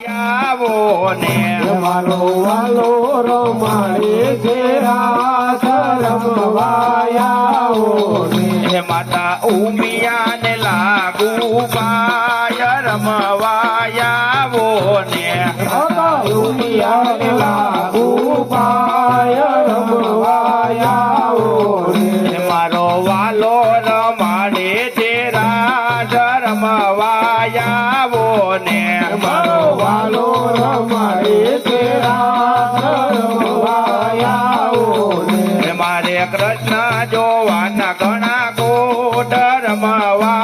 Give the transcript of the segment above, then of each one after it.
આવો ને મારો વાલો રમાડે છે રાસ રમવાયાઓ ને. માતા ઉમિયા ને લાગુ પાય રમવાયાવો ને. ઉમિયાને લાગુ કોટ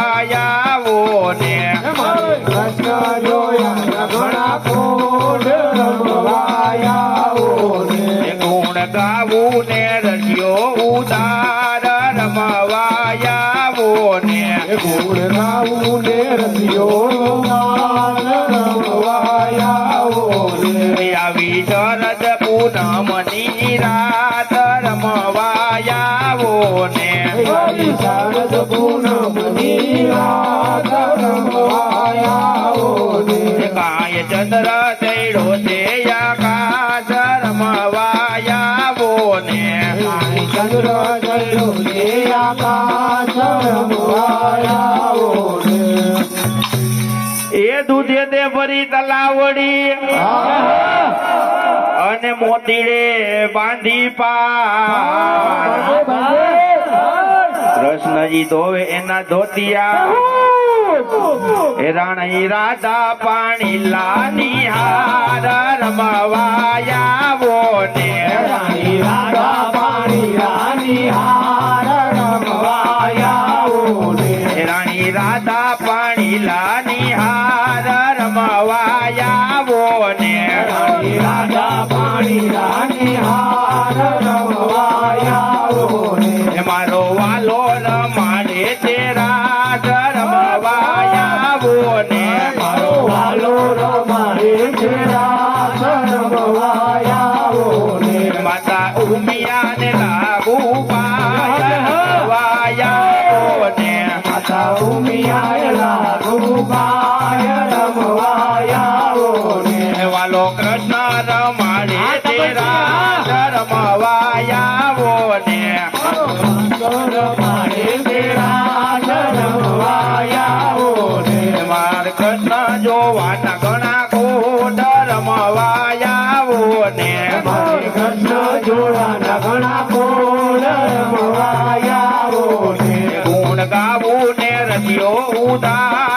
તલાવડી અને મોતીડે બાંધી પા કૃષ્ણજી ધોવે એના ધોતિયા. એ રાણી રાધા પાણી લાની હાર રમવાયાવો ને. રાણી રાધા પાણી લાની હાર રમવાયાઓ ને એ રાધા પાણી લાની હાર રમવાયાવો ને. રાધા પાણી લાની હાર રમવાયાઓ ને. મારો વાલો રમાડે તે ને. મારો વાલો રમવાયાવો ને ને માર કૃષ્ણ ઘણા કોટ રમવાયાવો ને મારે કૃષ્ણ ને ને રજ્યો ઉદાર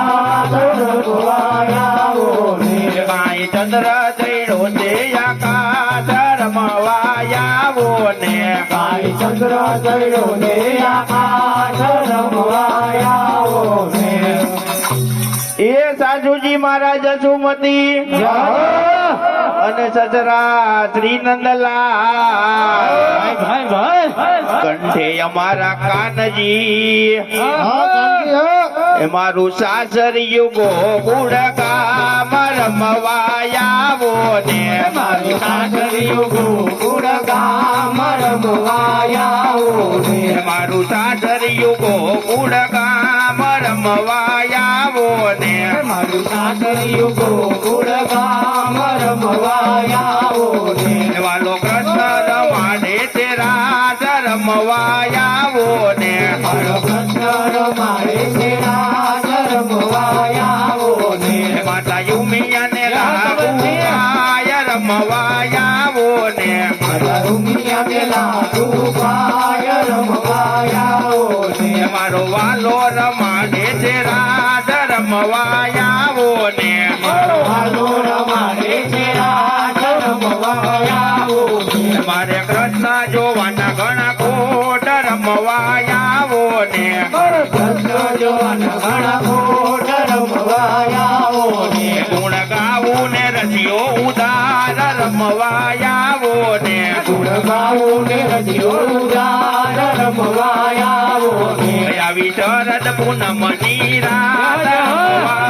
પૂનમની રાત રમવાયાઓ ને કાંઈ ચંદ્ર ચડ્યો છે આકાશ રમવાયાવો ને કાંઈ ચંદ્ર જયો ને આકાશ રમવાયાઓ ને સસરા શ્રી ભાઈ કંઠે અમારા કાનજી. એ મારું સાસરિયું ગોકુળ ગામ રમવાયાવો ને મારું સાસરિયું ગોકુળ ગામ રમવાયાઓ ને મારું સાસરિયું ગોકુળ ગામ રમવાયાવો ને મારું સાસરિયું ગોકુળ ગામ રમવાયાઓ ને વાલો કૃષ્ણ રમાડે તે રાજ રમવાયાવો ને મારો કૃષ્ણ રમાડે છે રાજ મારે કૃષ્ણ જોવાના ઘણા કોટ રમવાયાવો ને. કૃષ્ણ જોવાના ઘણા કોટ રમવાયાઓ ને. ગુણ ગાવું ને રજ્યો ઉદાર રમવાયાવો ને. ગુણ ગાવું ને રજ્યો ઉદાર રમવાયાઓ ને. આવી શરદ રાત રમવાયાવો ને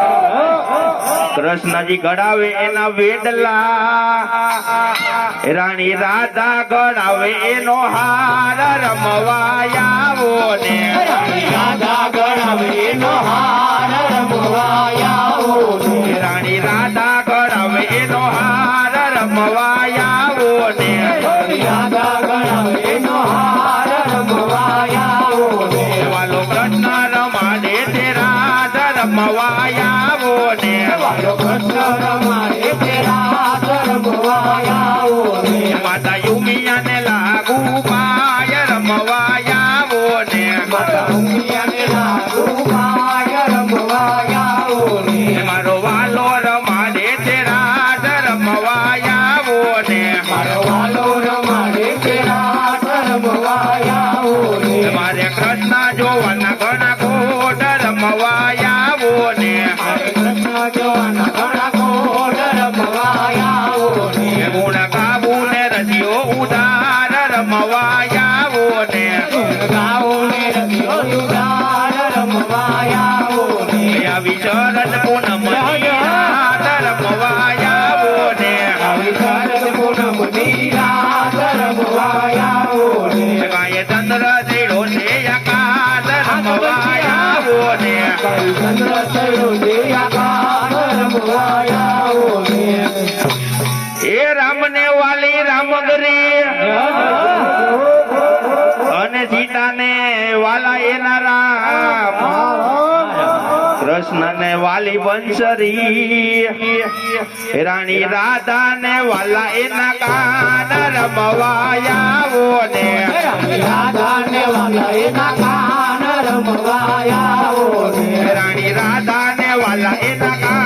કૃષ્ણજી ગળાવે એના વેડલા રાણી રાધા ગળાવે એનો હાર રમવાયાવો ને. રાધા ગણાવે એનો હાર રમવાયાઓ લાગુ વાલા એના કૃષ્ણ ને વાલી બંસરી રાણી રાધાને વાલા એના કાન રમવાયાવો ને. રાધા ને વાલા એના કાન રમવાયાઓ ને. રાણી રાધાને વાલા એના કાન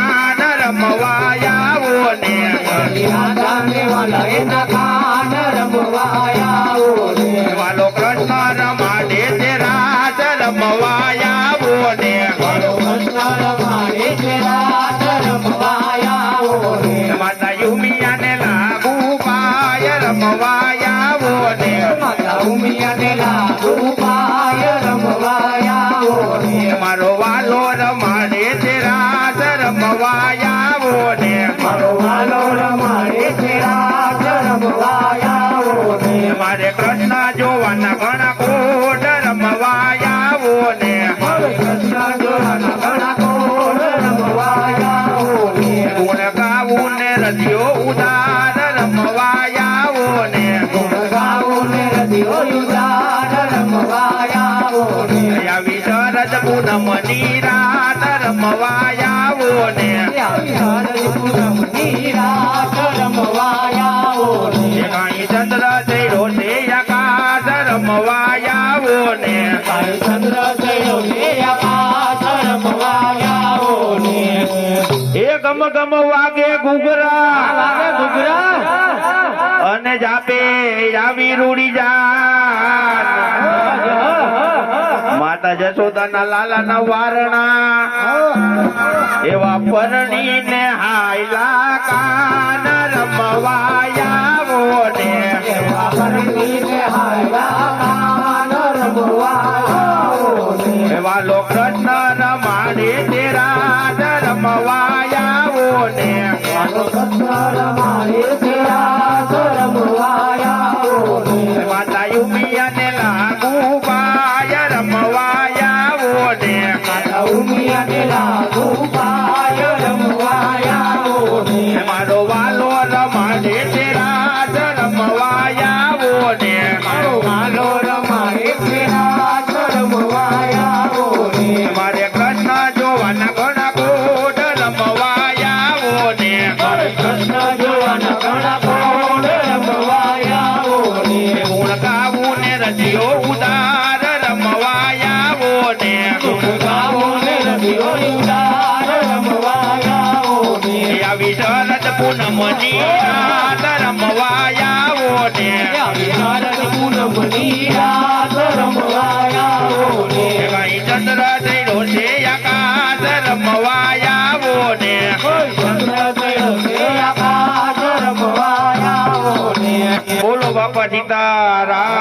મારો વાલો રમાડે ને મારો મારે કૃષ્ણ જોવાના ઘણા પૂનમની રાત ને. ને ચંદ્ર થયો છે આકાશ રમવાયાવો ને. ચંદ્ર ને એ ગમ ગમ વાગે ઘૂઘરા. ઘુઘરા અને જાપે આવી રૂડી જા માતા જશોદાના લાલાના વારણા. એવા પરણી ને હાયલા કાન રમવાયા ને એવા હરણીને હાયલા Pará.